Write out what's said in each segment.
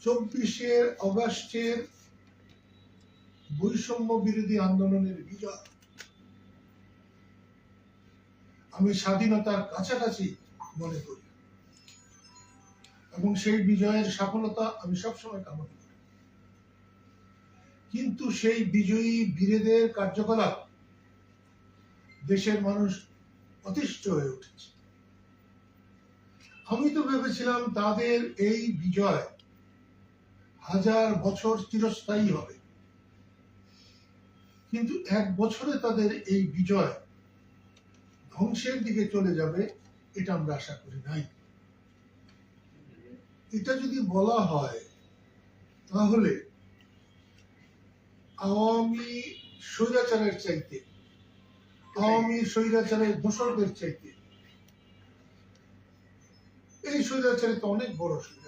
চব্বিশের অগাস্টের বৈষম্য বিরোধী আন্দোলনের বিজয়। আমি স্বাধীনতার কাছাকাছি মনে করি। এবং সেই বিজয়ের সফলতা আমি সবসময় কামনা করি। কিন্তু সেই বিজয়ী বীরেদের কার্যকলাপ দেশের মানুষ অতিষ্ঠ হয়ে উঠেছে। আমি তো ভেবেছিলাম তাদের এই বিজয় হাজার বছর চিরস্থায়ী হবে। কিন্তু এক বছরে তাদের এই বিজয় ধ্বংসের দিকে চলে যাবে, এটা আমরা আশা করি নাই। এটা যদি বলা হয়, তাহলে আওয়ামী স্বৈরাচারের চাইতে, আওয়ামী স্বৈরাচারের দোসরদের চাইতে, এই স্বৈরাচারে তো অনেক বড় স্বৈরাচার।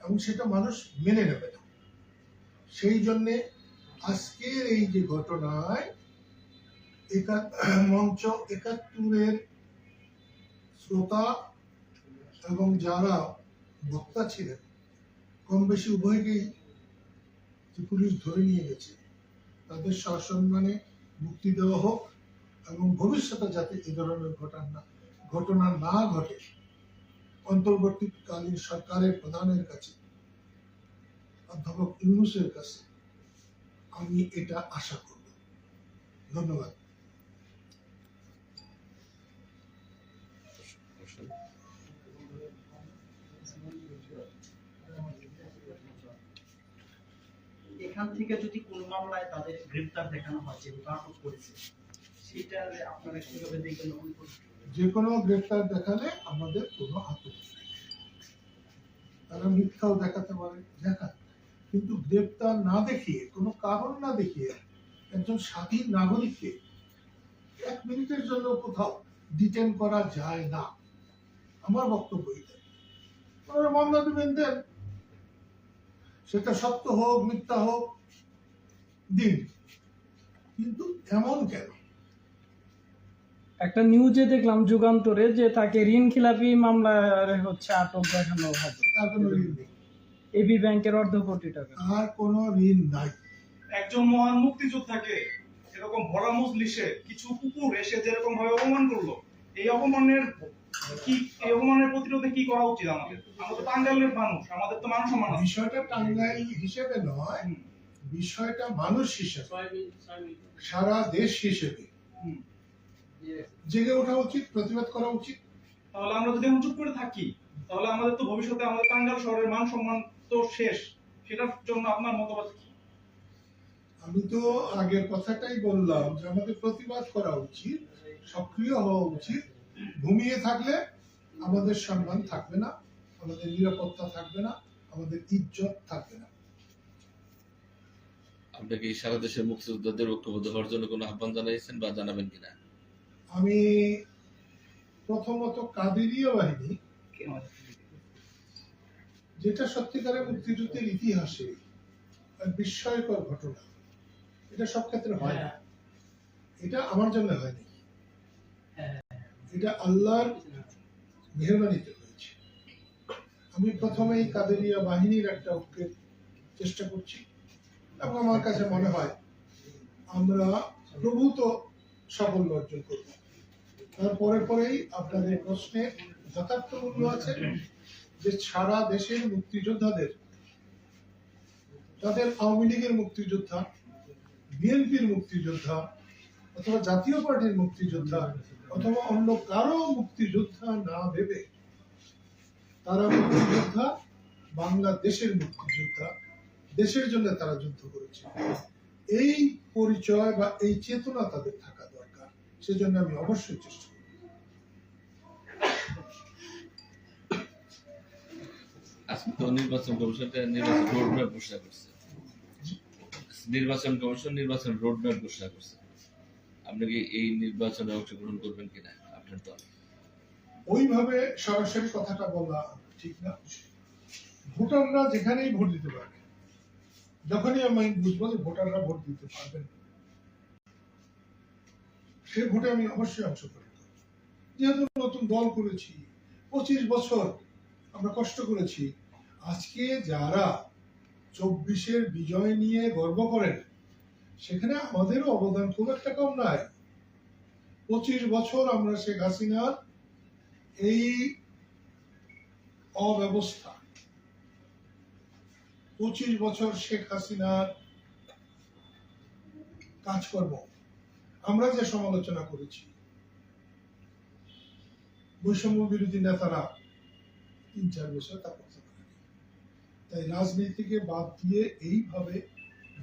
এবং সেটা মানুষ মেনে নেবে না। সেই জন্যে আজকের এই যে ঘটনায় মঞ্চ একাত্তরের শ্রোতা এবং যারা বক্তা ছিলেন কম বেশি উভয়কেই পুলিশ ধরে নিয়ে গেছে, তাদের সসম্মানে মুক্তি দেওয়া হোক এবং ভবিষ্যতে যাতে এ ধরনের ঘটনা ঘটনা না ঘটে অন্তর্বর্তীকালীন সরকারের প্রধানের কাছে, অধ্যাপক ইউনুসের কাছে, আমি এটা আশা করব। ধন্যবাদ। এখান থেকে যদি কোনো মামলায় তাদের গ্রেপ্তার দেখানো হয় যে আটক করেছে, সেটা আপনারা কীভাবে দেখবেন? যে কোনো গ্রেফতার দেখালে আমাদের কোনো হাত তারা মিথ্যাও দেখাতে পারে দেখান কিন্তু গ্রেফতার না দেখিয়ে, কোনো কারণ না দেখিয়ে একজন স্বাধীন নাগরিককে এক মিনিটের জন্য কোথাও ডিটেন করা যায় না। আমার বক্তব্য এটা মামলা দেবেন দেন। সেটা সত্য হোক, মিথ্যা হোক, দিন। কিন্তু এমন কেন? একটা নিউজে দেখলাম যুগান্তরে যে তাকে ঋণ খেলাপি মামলায় হচ্ছে আটক দেখানো হবে। তার কোনো ঋণ নেই। এবি ব্যাংকের অর্ধ কোটি টাকা। আর কোনো ঋণ নাই। একজন মহান মুক্তিযোদ্ধাকে এরকম ভরা মজলিসে কিছু কুকুর এসে যেরকম ভাবে অপমান করল এই অপমানের কি এই অপমানের প্রতিরোধে কি করা উচিত আমাদের? আমরা তো টাঙ্গাইলের মানুষ আমাদের তো মান সম্মান আছে। বিষয়টা টাঙ্গাইল হিসেবে নয় বিষয়টা মানুষ হিসেবে। সারা দেশ হিসেবে। জেগে ওঠা উচিত প্রতিবাদ করা উচিত। তাহলে আমরা যদি এখন চুপ করে থাকি তাহলে আমাদের তো ভবিষ্যতে আমাদের টাঙ্গাইল শহরের মান সম্মান তো শেষ। সেটার জন্য আপনার মতামত কি? আমি তো আগের কথাটাই বললাম যে আমাদের প্রতিবাদ করা উচিত সক্রিয় হওয়া উচিত। ঘুমিয়ে থাকলে আমাদের সম্মান থাকবে না আমাদের নিরাপত্তা থাকবে না আমাদের ইজ্জত থাকবে না। আপনি কি সারা দেশের মুক্তিযোদ্ধাদের ঐক্যবদ্ধ হওয়ার জন্য কোনো আহ্বান জানিয়েছেন বা জানাবেন কিনা? আমি প্রথমত কাদেরীয় বাহিনী যেটা সত্যিকারের মুক্তিযুদ্ধের ইতিহাসে বিস্ময়কর ঘটনা। এটা সব ক্ষেত্রে হয় না। এটা আমার জন্য হয়নি। এটা আল্লাহর মেহরবানিতে হয়েছে। আমি প্রথমেই কাদেরিয়া বাহিনীর একটা ঐক্যের চেষ্টা করছি। এবং আমার কাছে মনে হয় আমরা প্রভূত সাফল্য অর্জন করব। তারপরে পরেই আপনাদের প্রশ্নে যথার্থ মূল্য আছে যে সারা দেশের মুক্তিযোদ্ধাদের তাদের আওয়ামী লীগের মুক্তিযোদ্ধা, বিএনপির মুক্তিযোদ্ধা, অথবা জাতীয় পার্টির মুক্তিযোদ্ধা, অথবা অন্য কারও মুক্তিযোদ্ধা না ভেবে তারা মুক্তিযোদ্ধা, বাংলাদেশের মুক্তিযোদ্ধা, দেশের জন্য তারা যুদ্ধ করেছে। এই পরিচয় বা এই চেতনা তাদের থাকা সেজন্য আমি অবশ্যই চেষ্টা করব। আজকে তো নির্বাচন কমিশনটা নির্বাচন রোডম্যাপ ঘোষণা করছে। নির্বাচন কমিশন নির্বাচন রোডম্যাপ ঘোষণা করছে। আপনি কি এই নির্বাচনে অংশগ্রহণ করবেন কিনা আপনার দল? ওইভাবে সরাসরি কথাটা বলা ঠিক না। ভোটাররা যেখানেই ভোট দিতে পারবে যখনই আমি বুঝব যে ভোটাররা ভোট দিতে পারবেন সে ভোটে আমি অবশ্যই অংশগ্রহণ করব। যেহেতু নতুন দল করেছি, পঁচিশ বছর আমরা কষ্ট করেছি, আজকে যারা চব্বিশের বিজয় নিয়ে গর্ব করেন, সেখানে আমাদেরও অবদান খুব একটা কম নাই। পঁচিশ বছর আমরা শেখ হাসিনার এই অব্যবস্থা, পঁচিশ বছর শেখ হাসিনার কাজকর্ম আমরা যে সমালোচনা করেছি। বৈষম্য বিরোধী নেতারা তিন, চার বছর তা করতে পারেনি তাই রাজনীতিকে বাদ দিয়ে এইভাবে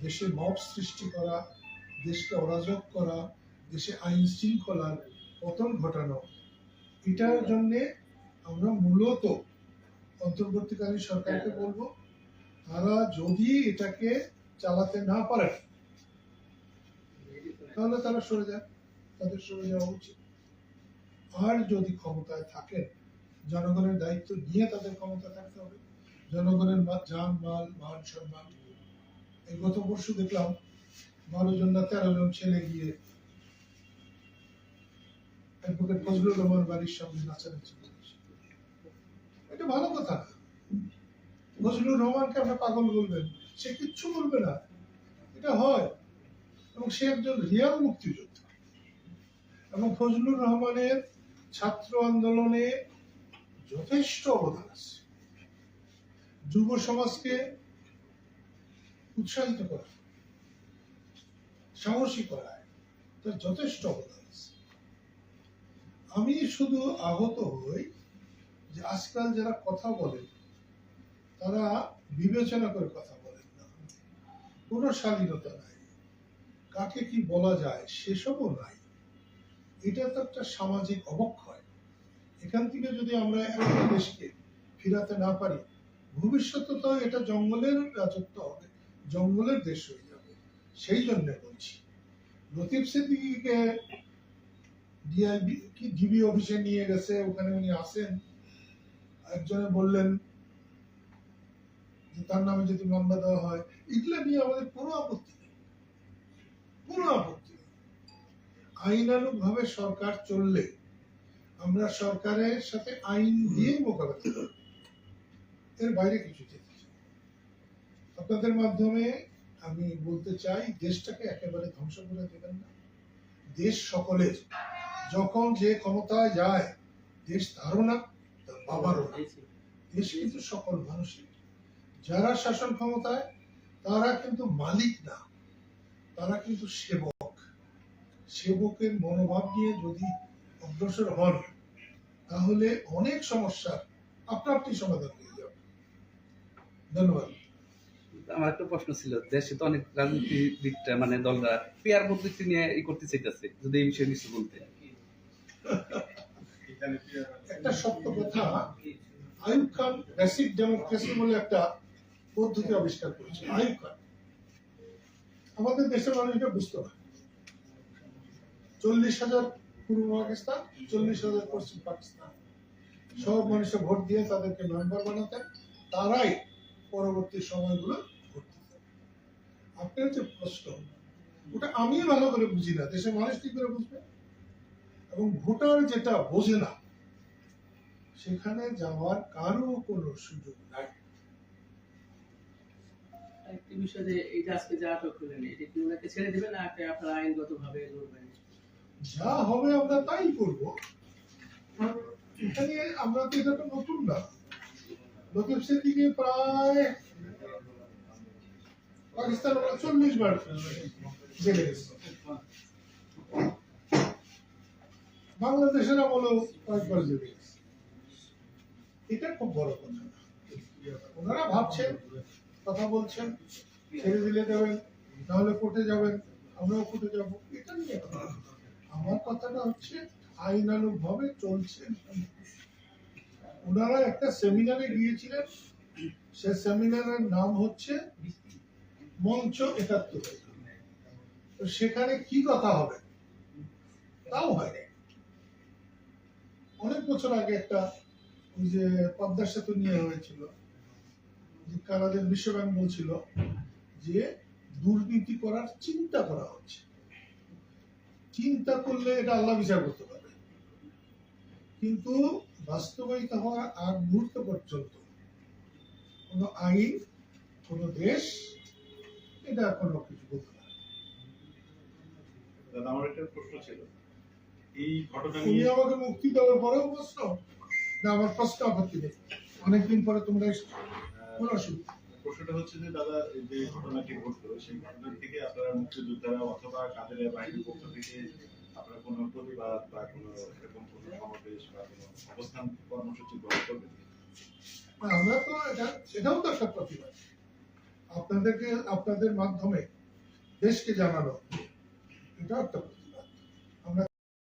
দেশে মব সৃষ্টি করা, দেশকে অরাজক করা, দেশে আইন শৃঙ্খলার পতন ঘটানো, এটার জন্য আমরা মূলত অন্তর্বর্তীকালীন সরকারকে বলব, তারা যদি এটাকে চালাতে না পারে তাহলে তারা সরে যান তাদের সরে যাওয়া উচিত। আর যদি ক্ষমতায় থাকেন, জনগণের দায়িত্ব নিয়ে তাদের ক্ষমতা থাকতে হবে। জনগণের যান মাল, মান, সম্মান, এই গত পরশু দেখলাম বারো জন না তেরো জন ছেলে গিয়ে অ্যাডভোকেট ফজলুর রহমান বাড়ির সামনে নাচানাচি এটা ভালো কথা। ফজলুর রহমানকে আপনি পাগল বলবেন। সে কিচ্ছু বলবে না। এটা হয়। এবং সে একজন রিয়াল মুক্তিযোদ্ধা। এবং ফজলুর রহমানের ছাত্র আন্দোলনে যথেষ্ট অবদান আছে। যুব সমাজকে উৎসাহিত করা, সাহসী করায় তার যথেষ্ট অবদান আছে। আমি শুধু আহত হই যে আজকাল যারা কথা বলেন, তারা বিবেচনা করে কথা বলেন না। কোনো স্বাধীনতা নাই। কাকে কি বলা যায় সেসবও নাই। এটা তো একটা সামাজিক অবক্ষয়। এখান থেকে যদি আমরা একটা দেশকে ফিরাতে না পারি, ভবিষ্যতে তো এটা জঙ্গলের রাজত্ব হবে, জঙ্গলের দেশ হয়ে যাবে। সেই জন্য বলছি। লতিফ সিদ্দিকীকে ডিআইবি কি ডিবি অফিসে নিয়ে গেছে, ওখানে উনি আসেন। একজনে বললেন তার নামে যদি মামলা দেওয়া হয়, এগুলো নিয়ে আমাদের কোনো আপত্তি নেই। কোনো আপত্তি সরকার চললে আমরা সরকারের সাথে আইন মোকাবেলা এর বাইরে কিছু চাই আপনাদের মাধ্যমে আমি বলতে চাই, দেশটাকে একেবারে ধ্বংস করে দেবেন না। দেশ সকলের, যখন যে ক্ষমতায় যায়, দেশ তারও না বাবারও না। দেশ কিন্তু সকল মানুষের। যারা শাসন ক্ষমতায়, তারা কিন্তু মালিক না। তারা কিন্তু সেবক। সেবকের মনোভাব নিয়ে যদি অগ্রসর হন তাহলে অনেক সমস্যার আপনা আপনি সমাধান হয়ে যাবে ধন্যবাদ। আমার একটা প্রশ্ন ছিল দেশে তো অনেক রাজনীতিবিদরা মানে দলরা পেয়ার পদ্ধতি নিয়ে ই করতে চাইতেছে যদি এই বিষয়ে কিছু বলতে। একটা সত্য কথা আইয়ুব খান বেসিক ডেমোক্রেসি বলে একটা পদ্ধতি আবিষ্কার করেছে আইয়ুব খান। আমাদের দেশের মানুষ এটা বুঝতে পারে। চল্লিশ হাজার পূর্ব পাকিস্তান, চল্লিশ হাজার পশ্চিম পাকিস্তান। সব মানুষের ভোট দিয়ে তাদেরকে মেম্বার বানাতেন তারাই পরবর্তী সময়গুলো ভোট দিতেন আপনার যে প্রশ্ন, ওটা আমি ভালো করে বুঝি না, দেশের মানুষ কি করে বুঝবে? এবং ভোটার যেটা বোঝে না, সেখানে যাওয়ার কারও কোনো সুযোগ নাই। একটি বিষয় যে আজকে যে আটক এটা কি ওনাকে ছেড়ে দেবেন না লড়বেন? যা হবে আমরা তাই করব। এখানে আমরা তো এটা তো নতুন না। প্রায় পাকিস্তান চল্লিশ বার জেলে গেছে। বাংলাদেশের আমলেও কয়েকবার জেলে গেছে। এটা খুব বড় কথা ওনারা ভাবছেন কথা বলছেন, ছেড়ে দিলে দেবেন নাহলে কোর্টে যাবেন, আমরাও কোর্টে যাব। এটা নিয়ে আমার কথাটা হচ্ছে আইনানুগ ভাবে চলছে। ওনারা একটা সেমিনারে গিয়েছিলেন, সে সেমিনারের নাম হচ্ছে মঞ্চ একাত্তর। সেখানে কি কথা হবে? তাও হয় অনেক বছর আগে একটা ওই যে পদ্মা সেতু নিয়ে হয়েছিল। যে কানাডের বিশ্বব্যাংক বলছিল যে দুর্নীতি করার চিন্তা করা হচ্ছে। চিন্তা করলে এটা আল্লাহ বিচার করতে পারবে। কিন্তু বাস্তবায়িত হওয়ার আগ মুহূর্ত পর্যন্ত কোন আইন কোন দেশ এটা কোনো কিছু বলতে পারে দাদা আমার একটা প্রশ্ন ছিল। এই ঘটনা তুমি নিয়ে আমাকে মুক্তি দেওয়ার পরেও প্রশ্ন? না আমার প্রশ্ন আপত্তি নেই। অনেকদিন পরে তোমরা কোনো অসুবিধা প্রশ্নটা হচ্ছে যে দাদা যে ঘটনাটি ঘটলো সেই ঘটনা থেকে আপনারা মুক্তিযোদ্ধারা অথবা কাদের বাহিনীর পক্ষ থেকে আপনারা কোনো প্রতিবাদ বা কোনো এরকম কোনো সমাবেশ বা কোনো অবস্থান কর্মসূচি গ্রহণ করবেন? আমরা তো এটা সেটাও তো একটা প্রতিবাদ। আপনাদেরকে আপনাদের মাধ্যমে দেশকে জানানো এটাও একটা